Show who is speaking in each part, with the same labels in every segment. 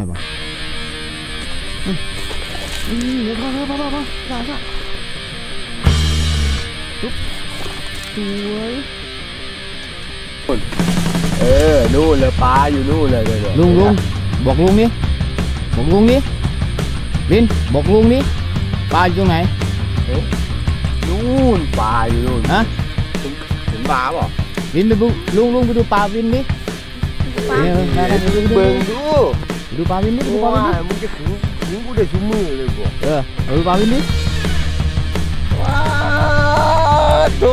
Speaker 1: อยป่ะอืมอืมเดี๋ยวพอพอพอพอพอสาสาปุ๊บสวย
Speaker 2: เออ นู่นเลยปลาอยู่นู่นเลยเลยเนี่ย
Speaker 1: ลุงลุงบอกลุงนี่บอกลุงนี่วินบอกลุงนี่ปลาอยู่ตรงไหน
Speaker 2: นู่นปลาอยู่นู่น
Speaker 1: ฮะ
Speaker 2: เห็นปลาเปล่า
Speaker 1: วินไปดูลุงลุงไปดูปลาวินดิเออได้ได้ไปดูไปดู
Speaker 2: เบิ่งดู
Speaker 1: ไปดูปลาวินดิไปดูปลาวิน
Speaker 2: ว่า
Speaker 1: ดิ
Speaker 2: มึงจะถึงถึงกูได้ชุ่มมือเลยบ่
Speaker 1: เออไปดู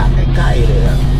Speaker 1: ระยะ
Speaker 2: ใกล้ๆเลยอะ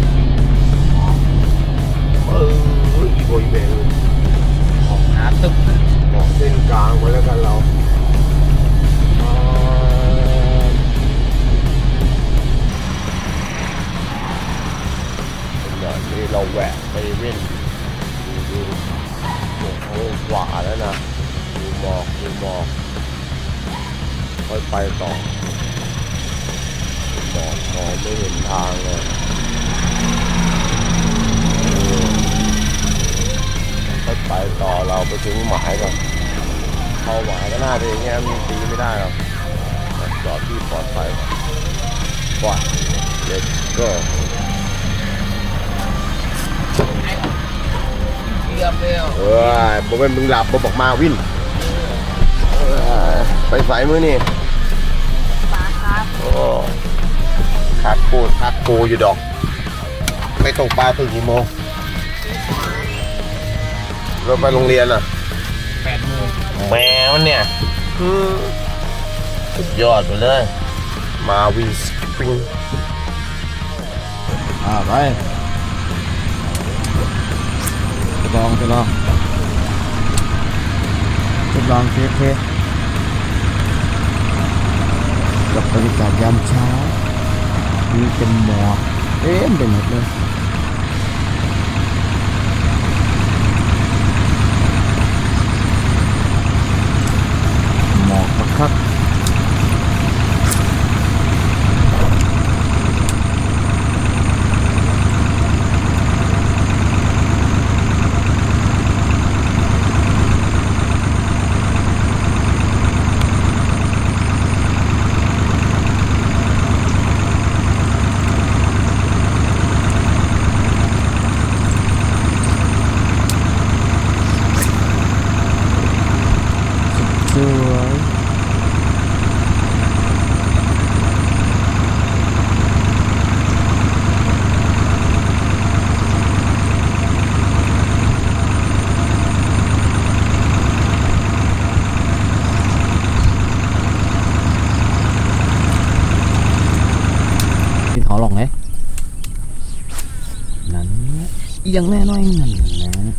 Speaker 2: อบ
Speaker 1: อก
Speaker 2: เป็นมึงหลั
Speaker 1: บ
Speaker 2: บ่บอกมาวินเออไปใส่มือนี่ปลาครับโอ้คักโคตรคักโคอยู่ดอก ไปตกปลาถึงกี่โมงเราไปโรงเรียนอะ
Speaker 1: แปดโมง
Speaker 2: แมวเนี่ยอืมสุดยอดไปเลย มาวินสปริง
Speaker 1: อ่าไปทดลองทดลอง ทดลองเทสเทสกับบรรยากาศยามเช้ามีเป็นหมอกเต็มไปหมดเลยหมอกคักๆ สวยที่เขาหลงไหมนั่น ยังแน่น้อยนั่นนะ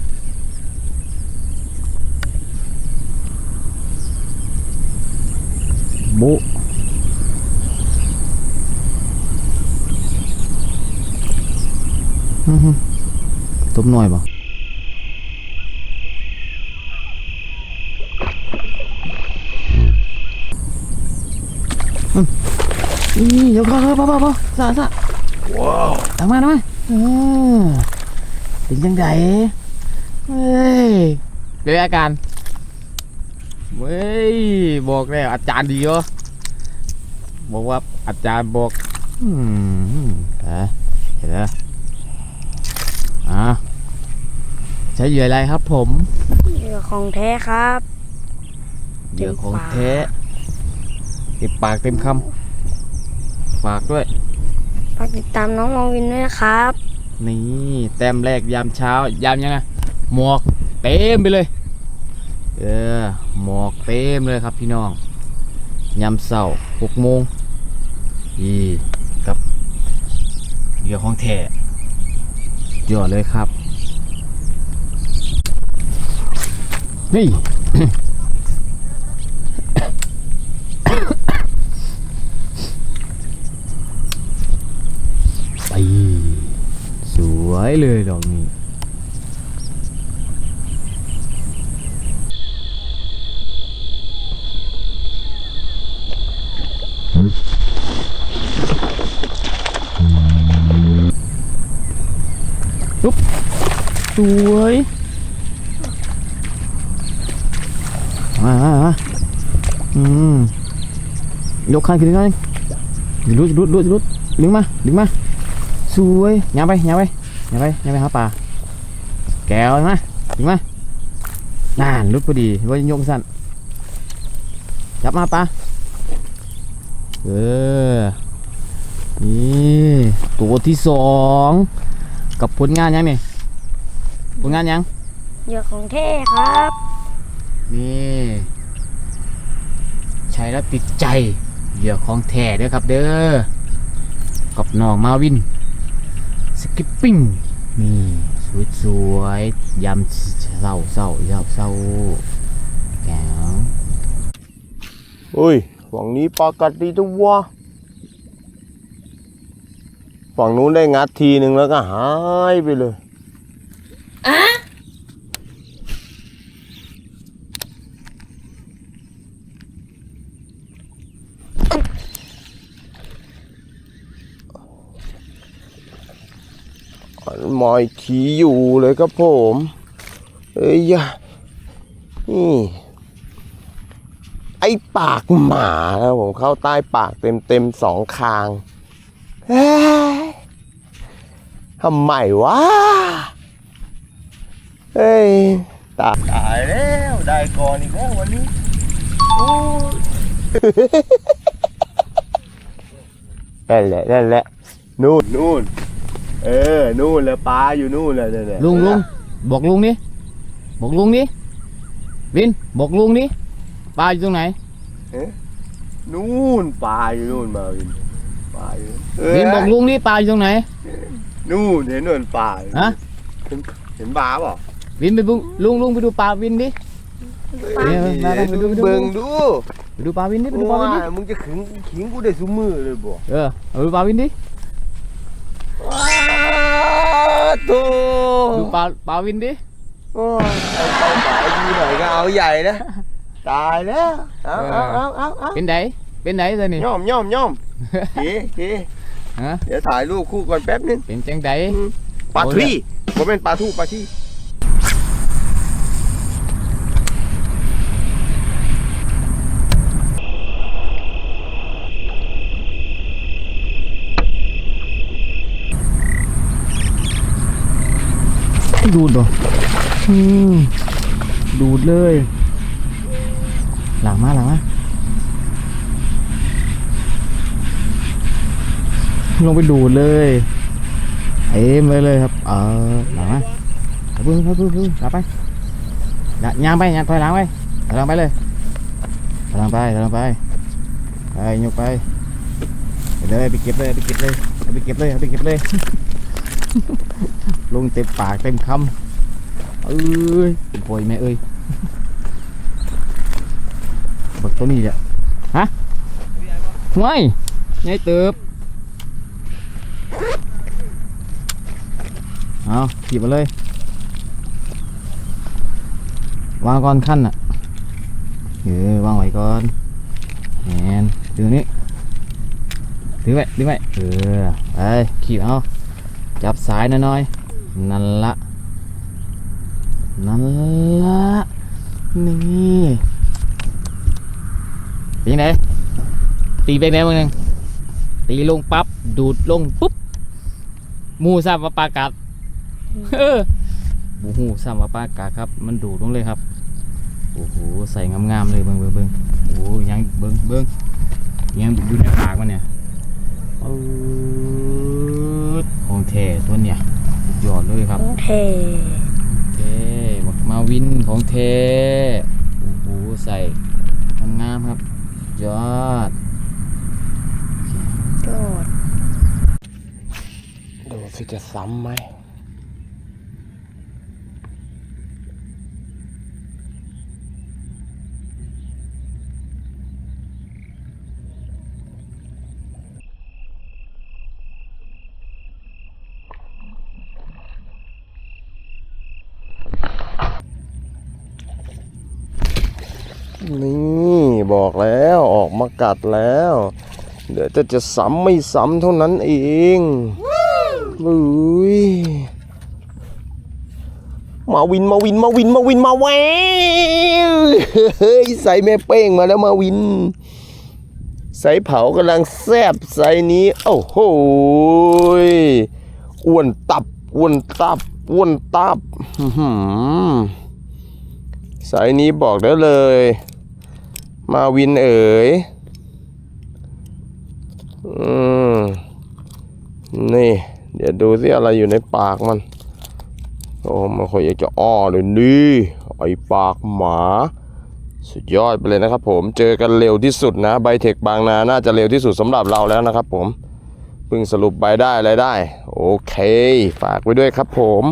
Speaker 1: โบะอื้อหือตบหน่อยป่ะอืมนี่เดี๋ยวพอพอพอพอพอสะสะ
Speaker 2: ว้าว
Speaker 1: ทำมาทำมาเออ เป็นจังไดเฮ้ยเดี๋ยวอาการเว้ยบอกแล้วอาจารย์ดีเหรอบอกว่าอาจารย์บอก อืมเห็นเห็นแล้วอ่าใช้เหยื่ออะไรครับผม
Speaker 3: เหยื่อของแท้ครับ
Speaker 1: เหยื่อของแท้เต็มปากเต็มคำฝากด้วย
Speaker 3: ฝากติดตามน้องมองวินด้วยนะครับ
Speaker 1: นี่แต้มแรกยามเช้ายามยังไงหมอกเต็มไปเลย เออหมอกเต็มเลยครับพี่น้องยามเช้าหกโมงอีกับเหยื่อของแท้ยอดเลยครับ นี่ ไปส วยเลยดอกนี้ปุ๊บสวยมาอืมยกข้างขึ้นหน่อยรุดรุดรุดรุดดึงมาดึงมาสวยยาไปยาไป ยางไปยางไปหาปลาแก้วมาถึงมาน่านรุดพอดีว่าจะยกสั้นจับมาปลาเออนี่ตัวที่สองกับผลงานยังนี่ผลงานยัง
Speaker 3: เหยื่อของแท้ครับ
Speaker 1: นี่ใช้แล้วติดใจเหยื่อของแท้เด้อครับเด้อกับน้องมาวิน สกิปปิ้งนี่สวยสวยๆยำเศร้าเศร้ายำเศร้าแก้ว
Speaker 2: อุ้ยฝั่งนี้ปลากัดดีตัวฝั่งนู้นได้งัดทีหนึ่งแล้วก็หายไปเลยอัน มอยทีอยู่เลยครับผมเอ้ยนี่ไอ้ปากหมานะผมเข้าใต้ปากเต็มเต็มๆสองคางทำไมวะเฮ้ยตายตายแล้วได้ก่อนอีกแล้ววันนี้นั่นแหละนั่นแหละนู่นนู่น เออ นู่นแหละปลาอยู่นู่นแหละนั่นแหละ
Speaker 1: ลุงลุงบอกลุงดิบอกลุงดิวินบอกลุงดิปลาอยู่ตรงไหน
Speaker 2: นู่นปลาอยู่นู่นมาวินปลาอยู่เวิ
Speaker 1: นบอกลุงดิปลาอยู่ตรงไหน
Speaker 2: นู่นเห็นนู่นปลา
Speaker 1: ฮะ
Speaker 2: เห็นเห็นปลาเปล่า
Speaker 1: วินไปบุลุงลุงไปดูปลาวินดิ
Speaker 2: เอ้ย
Speaker 1: เออมามาไปดูไปดู
Speaker 2: เบิ่งดู
Speaker 1: ไปดูปลาวินดิไปดูปลาวินดิ
Speaker 2: ว้ายมึงจะขึงขิงกูได้ซุมือเลยบ่
Speaker 1: เออเอาดูปลาวินดิ
Speaker 2: โต
Speaker 1: ดูปลาปลาวินดิ
Speaker 2: โอ้ยเอาเอาปลาดีหน่อยก็เอาใหญ่นะตายแล้วเอาเอาเอาเอาเอา
Speaker 1: เป็นไดเป็นไดซะนี่
Speaker 2: ย่อมย่อมย่อมเก๋เก๋
Speaker 1: ฮะ
Speaker 2: เดี๋ยวถ่ายรูปคู่ก่อนแป๊บนึง
Speaker 1: เป็นจังได
Speaker 2: ปลา
Speaker 1: โอ้ย
Speaker 2: ที่ผมเป็นปลาทูปลาที่
Speaker 1: ดูดเหรออืมดูดเลย หลังมาหลังมาลงไปดูดเลยเอ็มไปเลยครับ เออหลังมาไปพึ่งพึ่งพึ่งกลับไปย่าย่างไปย่างถอยหลังไปถอยหลังไปเลยถอยหลังไปถอยหลังไปไปยกไปไปเลยไปเก็บเลยไปเก็บเลยไปเก็บเลยไปเก็บเลย ลงเต็มปากเต็มคำเอ้ยเป็นปอยแม่เอ้ยบักตัวนี้แหละฮะห่วยยายเติบเอาขีบมาเลย วางก่อนขั้นอะเออวางไว้ก่อนแมนถือนี้ถือไว้ถือไว้เออไปขีบเอาจับสายหน่อยๆ นั่นละนั่นละนี่เป็นยังไงติตีไปไหนบ้างนึงตีลงปั๊บดูดลงปุ๊บมูซ้ำว่าปากัดเออบูหูซ้ำว่าปากัดครับ มันดูดลงเลยครับโอ้โหใส่งามๆเลยเบิ้งเบิ้งเบิ้งโอ้ยังเบิ้งเบิ้งยังอยู่ในปากมันเนี่ยของแท้ตัวเนี่ย ยอดเลยครับ
Speaker 3: ของแท้
Speaker 1: เท่บักมาวินของเทโอ้โหใส่งามๆครับ ยอด
Speaker 3: ยอด
Speaker 2: ดูสิจะซ้ำไหม นี่บอกแล้วออกมากัดแล้ว เดี๋ยวจะจะซ้ำไม่ซ้ำเท่านั้นเองอุ้ยมาวินมาวินมาวินมาวินมาแววเฮ้ยใส่แม่เป้งมาแล้วมาวิน ใส่เผากำลังแซบใส่นี้ โอ้โหยอ้วนตับอ้วนตับอ้วนตับอื้อหือใส่นี้บอกได้เลย มาวินเอ๋ยอืมนี่ เดี๋ยวดูสิอะไรอยู่ในปากมัน โอ้มันคอยอยากจะอ้อเลยนี่ไอปากหมา สุดยอดไปเลยนะครับผมเจอกันเร็วที่สุดนะไบเทคบางนาน่าจะเร็วที่สุดสำหรับเราแล้วนะครับผมเพิ่งสรุปใบได้อะไรได้ โอเค ฝากไว้ด้วยครับผม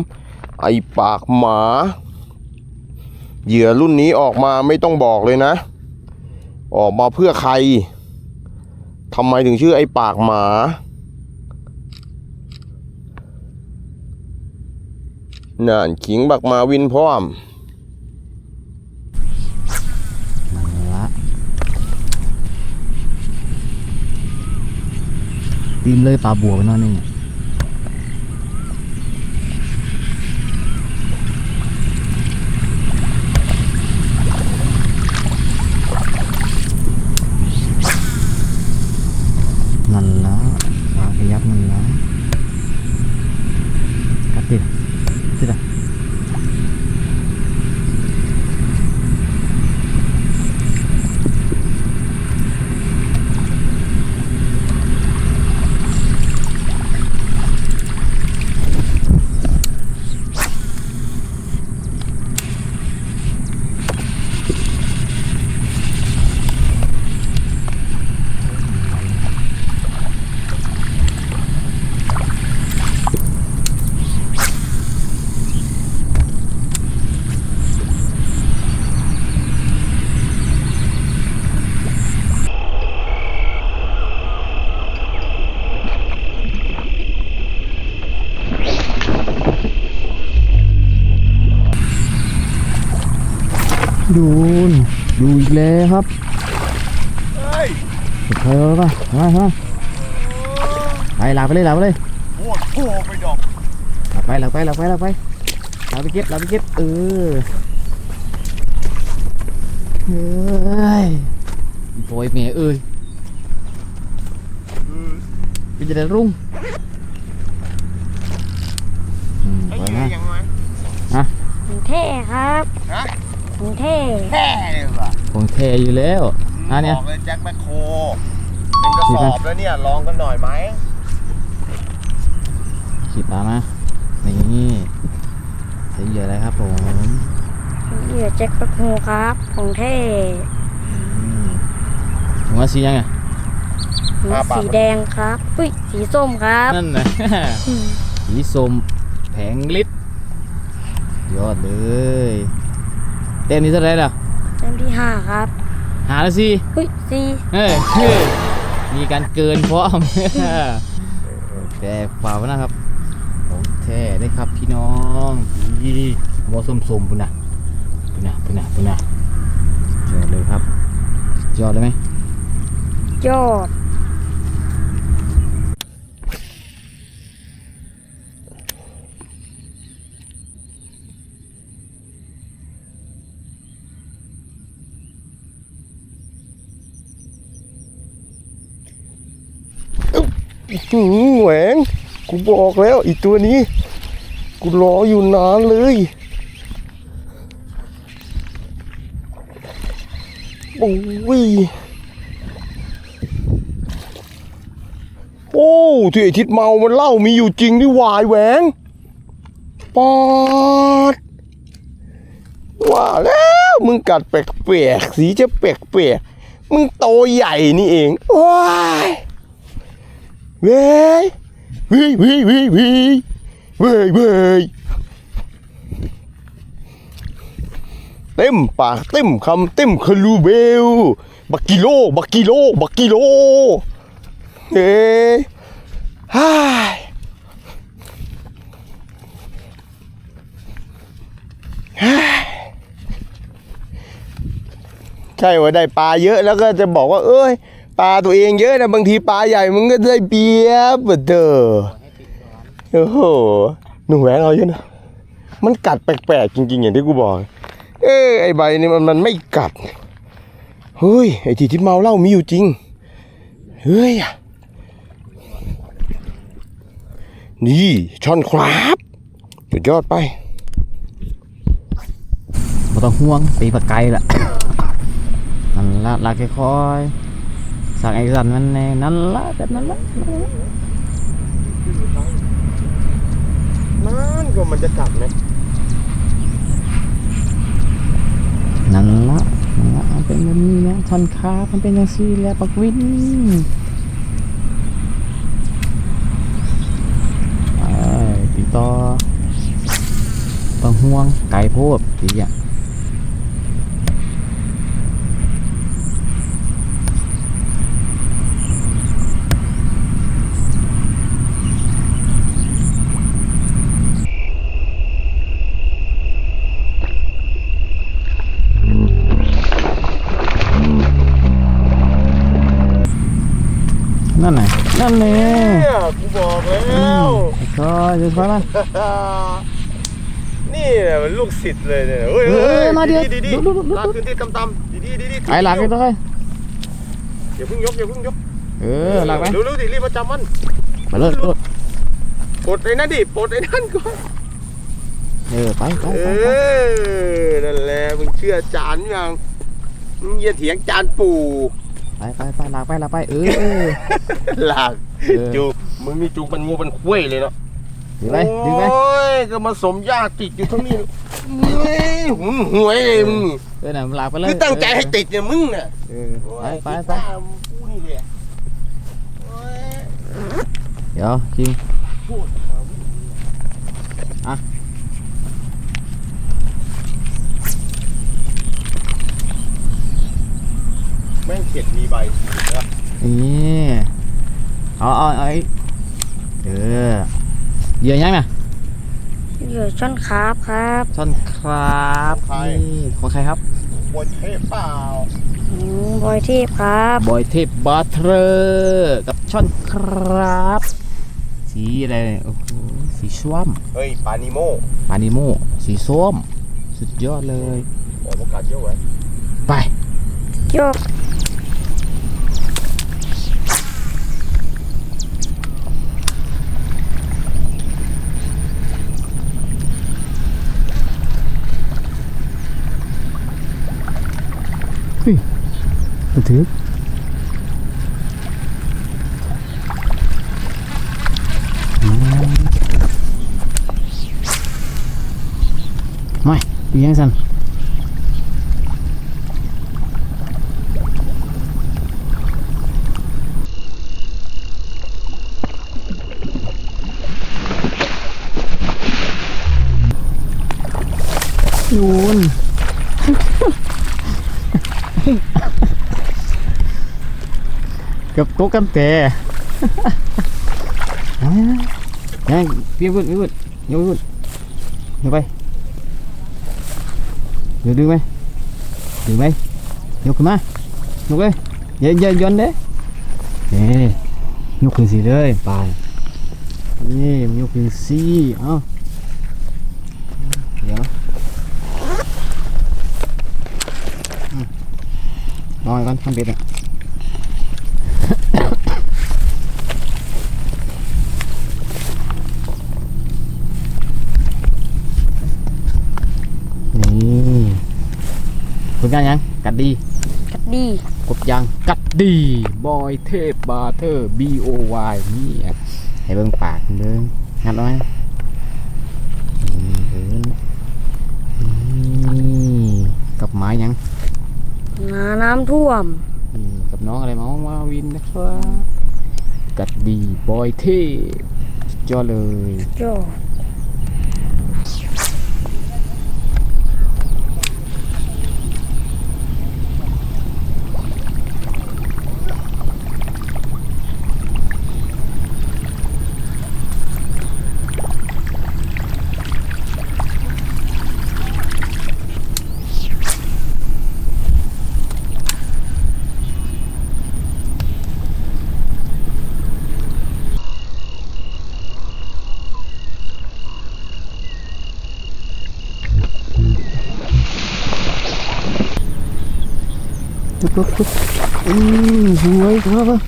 Speaker 2: ไอปากหมา เหยื่อรุ่นนี้ออกมาไม่ต้องบอกเลยนะ ออกมาเพื่อใครทำไมถึงชื่อไอ้ปากหมาน่านขิงบักมาวินพร้อม
Speaker 1: นั่นละตีมเลยปลาบัวไปน่อนนั่ละปลาขยับนั่นละกัดดิสิละ ดูนดูอีกแล้ว ครับเฮ้ยเฮ้ยไปไปไปไปหลับไปเลยหลับไปเลย
Speaker 2: โอ้โหไปดอก
Speaker 1: หลับไปหลับไปหลับไปหลับไปหลับไปเก็บหลับไปเก็บเออเฮ้ยโวยเมียเอ้ยเป็นจะได้รุ่งอืม
Speaker 2: ไอ้
Speaker 1: ไป
Speaker 2: เหี้
Speaker 1: มาย
Speaker 2: ยังไง
Speaker 3: ของแท้ครับ
Speaker 2: ฮะ
Speaker 3: ของแท้
Speaker 2: แค่เลยว่ะ
Speaker 1: ของแท้อยู่แล้วอะเนี่ย
Speaker 2: บอกเลยแจ็คแมคโครเป็นกระสอบแล้วเนี่ยลองกันหน่อยไหม
Speaker 1: ขีดตามมานี่ใส่เหยื่ออะไรครับผม
Speaker 3: เหยื่อแจ็คแป๊บโฮครับของแท้
Speaker 1: อืมหัวสียังไง
Speaker 3: หัวสีแดงครับอุ้ยสีส้มครับ
Speaker 1: นั่นนะ
Speaker 3: อืม
Speaker 1: สีส้มแผงลิตรยอดเลย เต็มนี้เท่าไหรล่ะ
Speaker 3: เล่มที่ห้าครับ
Speaker 1: หาแล้วสิ
Speaker 3: อุ้ยสี
Speaker 1: เฮ้ยเฮ้ยมีการเกินพร้อม แต่ฝากไว้นะครับของแท้ได้ครับพี่น้องอีหัวส้มๆปุ่นนะปุ่นนะปุ่นนะปุ่นนะยอดเลยครับยอดเลยไหม
Speaker 3: ยอด
Speaker 2: หืมแหวงกูบอกแล้วอีตัวนี้ กูรออยู่นานเลยโอ้ยโอ้ที่ไอทิดเมามันเล่ามีอยู่จริงนี่วายแหวงปอดว่าแล้วมึงกัดแปลกๆสีจะแปลกๆมึงโตใหญ่นี่เองว้าย เว้ยเว้ยเว้ยเว้ยเว้ยเว้ยเว้ยเต็มปากเต็มคำเต็มคารูเบล บักกิโล บักกิโล บักกิโลเอ้ยฮ่าใช่ว่าได้ปลาเยอะแล้วก็จะบอกว่า เอ้ย ปลาตัวเองเยอะนะบางทีปลาใหญ่มึงก็ได้เปียบเด้อโอ้โหหนูแหวงเอาเยอะนะมันกัดแปลกๆจริง ๆ อย่างที่กูบอก เอ้ไอใบนี่มันมันไม่กัดเฮ้ยไอที่ที่เมาเหล้ามีอยู่จริงเฮ้ยนี่ช่อนครับสุดยอดไป
Speaker 1: บ่ต้องห่วงตีปาไกลละนั่นละลากค่อยๆ สั่งไอ้สันมันแน่นั่นละแบบนั้นละ
Speaker 2: นั่นก็มันจะกัดไหม
Speaker 1: นั่นละนั่นละมันเป็นแบบนี้นะท่อนขามันเป็นอย่างซี่แหละปักวินไปตีต่อต้องห่วงไก่โพดตีอะ นั่นไงนั่นไง
Speaker 2: เนี่ยกูบอกแล้ว
Speaker 1: ก็จะไปมัน
Speaker 2: นี่แหละมันลูกศิษย์เลยเนี่ยเฮ้ย
Speaker 1: เออ
Speaker 2: เฮ้ย
Speaker 1: มาเดี๋ยว
Speaker 2: ดีดี
Speaker 1: ดูดูดูดู
Speaker 2: ลากขึ้นที่ตำๆดีดีดีดี
Speaker 1: ไอ้หลักกันเลย
Speaker 2: อย่าเพิ่งยกอย่าเพิ่งยก
Speaker 1: เออหลักไหม
Speaker 2: เร็วๆดิรีบมาจับมัน
Speaker 1: ไปเลยรถ
Speaker 2: ปลดไอ้นั่นดิปลดไอ้นั่นก่อน
Speaker 1: เออไปไป
Speaker 2: เอ
Speaker 1: ไปไป
Speaker 2: อนั่นแหละมึงเชื่อจานยังมึงอย่าเถียงจานปู่
Speaker 1: ไปไปไปหลักไปหลักไปเออ
Speaker 2: หลัก
Speaker 1: เออ
Speaker 2: จูมึงมีจูมันงูมันคุ้ยเลยเนาะ
Speaker 1: ดึงไปดึงไป
Speaker 2: โอ้ยก็มาสมญาติติดอยู่ทั้งนี้เฮ้ยหุนหวยเลยมึง
Speaker 1: เออน่ะหลักไปเลย
Speaker 2: คือตั้งใจให้ติดเนี่ยมึงน่ะ
Speaker 1: เออไปไปไป
Speaker 2: พูดนี่แหละโอ้ย
Speaker 1: เดี๋ยวคิง
Speaker 2: พูด
Speaker 1: อะ
Speaker 2: ม่งเข็ดมีใบนะ
Speaker 1: นี่เอาเอาเอาไอ้เออเหยื่อยังน่ะ
Speaker 3: เหยื่อช่อนครับครับ
Speaker 1: ช่อนครับนี่ของใครครับ
Speaker 2: บนเทพเปล่า
Speaker 3: อืมบอยเทพครับ
Speaker 1: บอยเทพบัตเทอร์กับช่อนครับ สีอะไรเนี่ยโอ้โหสีส้ม
Speaker 2: เฮ้ยปานิโม
Speaker 1: ปานิโมสีส้ม สุดยอดเลย
Speaker 2: โอ้ประกาศเยอะไว้
Speaker 1: ไป
Speaker 3: โยก
Speaker 1: มันถือไม่ดียังสันนูน กับโต๊ะกันแต่ยังพียงพุ่นพียงพุ่นยกพุ่นยกไปยกดึงไปดึงไปยกขึ้นมายกเลยอย่าอย่าย้อนเด้เอ้ยกขึ้นสิเลยไปนี่มันยกขึ้นสิเอ้าเดี๋ยวอืมรอก่อนทำเป็ดอะ ลงานยังกัดดี
Speaker 3: กัดดี
Speaker 1: กดยางกัดดีบอยเทพบาร์เทอร์ B O Y นี่อะให้เบิ่งปากเบิ่งงัดเอาไหมนี่เบิ่งนี่กับไม้ยัง
Speaker 3: นาน้ำท่วม
Speaker 1: นี่กับน้องอะไรมามาวินนะครับกัดดีบอยเทพสุดยอดเลย
Speaker 3: โจ
Speaker 1: ปุ๊บปุ๊บปุ๊บอื Tụt tụt tụt Ừ, vui quá vâng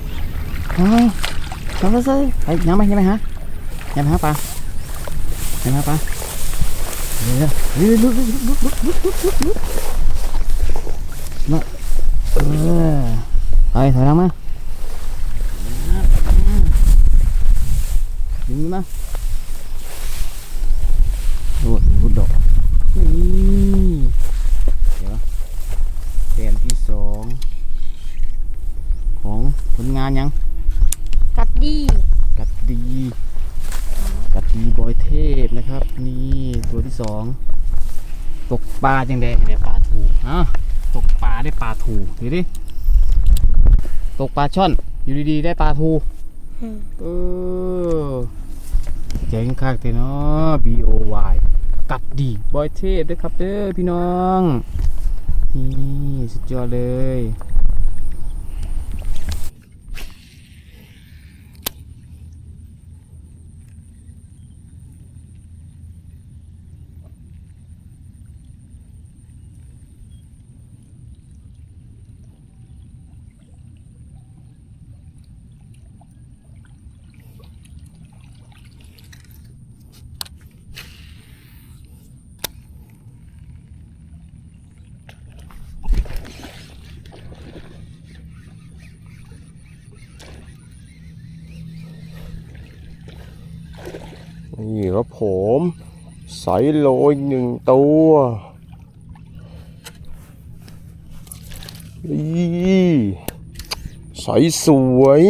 Speaker 1: Thôi Sao sao sao Ê, nhắm mày, nhắm mày hả Nhắm hả pa Nhắm hả pa Đi đi, đút, đút, đút, đút, đút, đút, đút Nó Rồi, thổi lắm á Dừng đi mà สองตกปลาจังแดงเนี่ยปลาถูอะตกปลาได้ปลาถูดูดิตกปลาช่อน อยู่ดีๆได้ปลาถู
Speaker 3: อืม
Speaker 1: เออเจ๋งคักเนาะ B O Y กัดดีบอยเทพด้วยครับเด้อพี่น้องนี่สุดยอดเลย
Speaker 2: นี่ครับผมใสโลอีกหนึ่งตัวนี่ใสสวย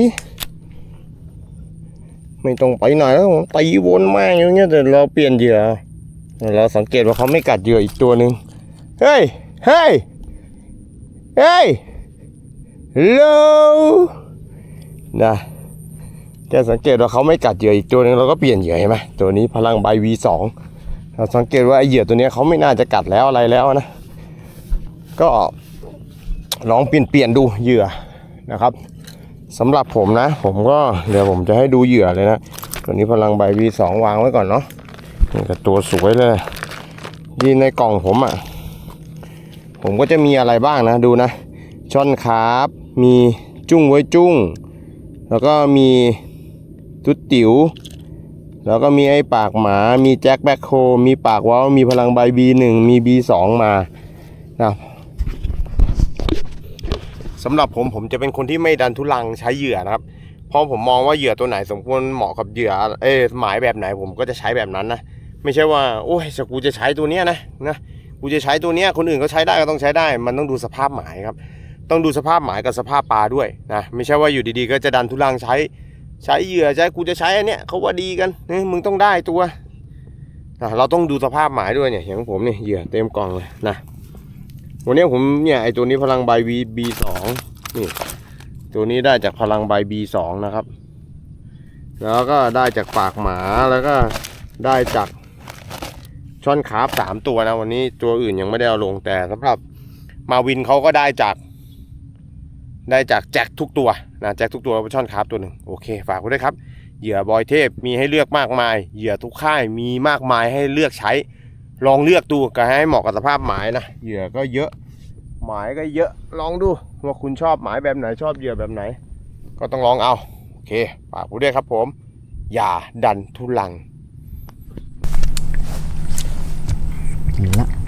Speaker 2: ไม่ต้องไปไหนแล้วผมตีวนแม่งอย่างเงี้ยแต่เราเปลี่ยนเหยื่อเราสังเกตว่าเขาไม่กัดเหยื่ออีกตัวหนึ่งเฮ้ย เฮ้ย เฮ้ยฮัลโลนะ แกสังเกตว่าเขาไม่กัดเหยื่ออีกตัวหนึงเราก็เปลี่ยนเหยื่อเห็นไหมตัวนี้พลังใบ V2 เราสังเกตว่าไอเหยื่อตัวนี้เขาไม่น่าจะกัดแล้วอะไรแล้วนะ ก็ลองเปลี่ยนเปลี่ยนดูเหยื่อนะครับสำหรับผมนะ ผมก็เดี๋ยวผมจะให้ดูเหยื่อเลยนะตัวนี้พลังใบ V2 วางไว้ก่อนเนาะนี่ก็ตัวสวยเลยยีนในกล่องผมอะ่ะ ผมก็จะมีอะไรบ้างนะดูนะช่อนคาร์ฟมีจุ้งไว้จุ้ง แล้วก็มี ตุดติ๋ว แล้วก็มีไอ้ปากหมา มีแจ็คแบ็คโฮมีปากว้าวมีพลังใบ B1 มี B2 มานะสำหรับผมผมจะเป็นคนที่ไม่ดันทุลังใช้เหยื่อนะครับ เพราะผมมองว่าเหยื่อตัวไหนสมควรเหมาะกับเหยื่อ เอ้หมายแบบไหนผมก็จะใช้แบบนั้นนะ ไม่ใช่ว่า โอ้ยกูจะใช้ตัวเนี้ยนะนะกูจะใช้ตัวเนี้ยคนอื่นเขาใช้ได้ก็ต้องใช้ได้ มันต้องดูสภาพหมายครับ ต้องดูสภาพหมายกับสภาพปลาด้วยนะไม่ใช่ว่าอยู่ดีๆ ก็จะดันทุลังใช้ ใช้เหยื่อใช้กูจะใช้อันเนี้ยเขาว่าดีกันเนี่ยมึงต้องได้ตัวนะเราต้องดูสภาพหมายด้วยเนี่ยอย่างผมเนี่ยเหยื่อเต็มกล่องเลยนะวันนี้ผมเนี่ยไอตัวนี้พลังใบ B B สองนี่ตัวนี้ได้จากพลังใบ B สองนะครับ แล้วก็ได้จากปากหมาแล้วก็ได้จากช่อนคาร์ฟสามตัวนะวันนี้ตัวอื่นยังไม่ได้เอาลงแต่สำหรับมาวินเขาก็ได้จาก ได้จากแจ็คทุกตัวนะแจ็คทุกตัวช่อนคาร์ฟตัวหนึ่งโอเค ฝากไว้ด้วยครับ เหยื่อบอยเทพมีให้เลือกมากมาย เหยื่อทุกค่ายมีมากมายให้เลือกใช้ ลองเลือกดูก็ให้เหมาะกับสภาพหมายนะ เหยื่อก็เยอะ หมายก็เยอะ ลองดูว่าคุณชอบหมายแบบไหนชอบเหยื่อแบบไหน ก็ต้องลองเอาโอเค ฝากไว้ด้วยครับผม อย่าดันทุลัง
Speaker 1: เห็นละ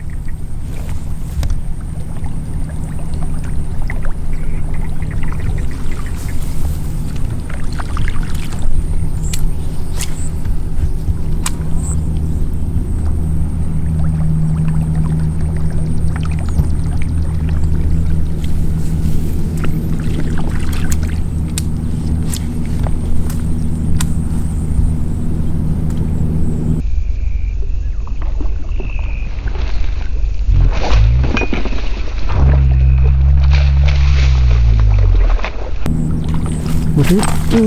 Speaker 1: ด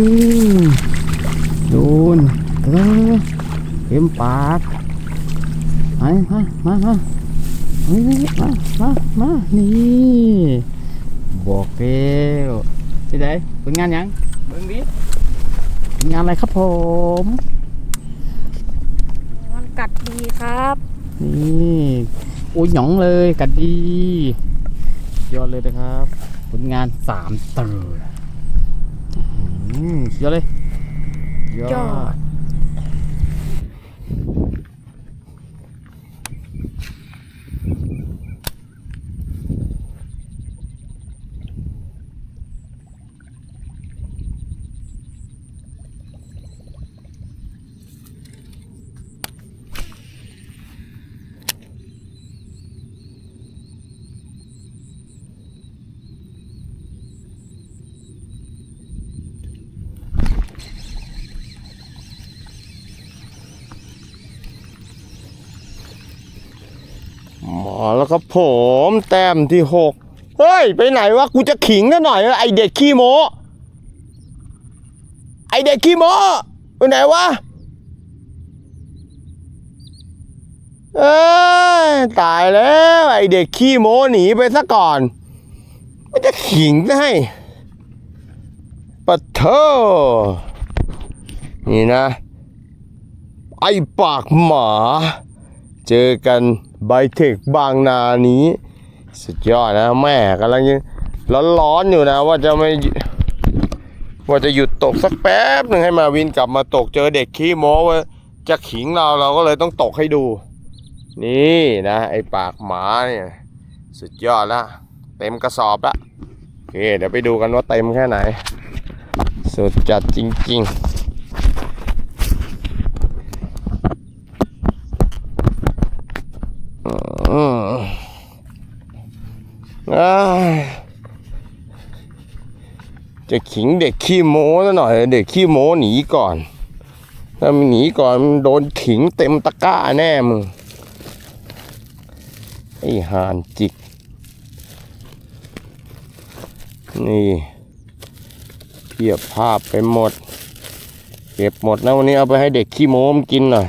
Speaker 1: นเร็วเต็มปากไปมามามาเฮ้ยมามามานี่บอกแล้วที่ไหนเป็นงานหยังเบิ่งดิเป็นงานอะไรครับผม
Speaker 3: มันกัดดีครับ
Speaker 1: นี่โอ้ยหยองเลยกัดดี ยอดเลยนะครับ ผลงานสามเตอร์ อืมสุดยอดเลยยอด
Speaker 2: มาแล้ว ครับผมแต้มที่หกเฮ้ย ไปไหนวะกูจะขิงกันหน่อยไอเด็กขี้โมไอเด็กขี้โมไปไหนวะเอ้ยตายแล้วไอเด็กขี้โมหนีไปซะก่อนมันจะขิงให้ปะเธอนี่นะ ไอปากหมา เจอกัน ไบเทคบางนานี้ สุดยอดนะแม่กำลังร้อนๆอยู่นะว่าจะไม่ว่าจะหยุดตกสักแป๊บหนึ่งให้มาวินกลับมาตกเจอเด็กขี้โม้ว่าจะขิงเราเราก็เลยต้องตกให้ดู นี่นะ ไอปากหมาเนี่ยสุดยอดละเต็มกระสอบละโอเคเดี๋ยวไปดูกันว่าเต็มแค่ไหน สุดจัดจริง ๆ อืมอ้าย จะขิงเด็กขี้โม้ซะหน่อย เด็กขี้โม้หนีก่อน ถ้ามหนีก่อนโดนขิงเต็มตะกร้าแน่มึงไอ้ห่านจิก นี่เทียบภาพไปหมด เก็บหมดนะวันนี้เอาไปให้เด็กขี้โม้มกินหน่อย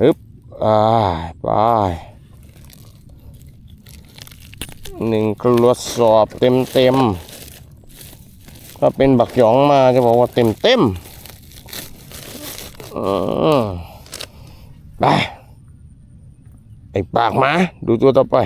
Speaker 2: ฮึบอ่าไป หนึ่งกระสอบเต็มเต็มๆถ้าเป็นบักหยองมาจะบอกว่าเต็มเต็มอืมไปไอ้ปากหมาดูตัวต่อไป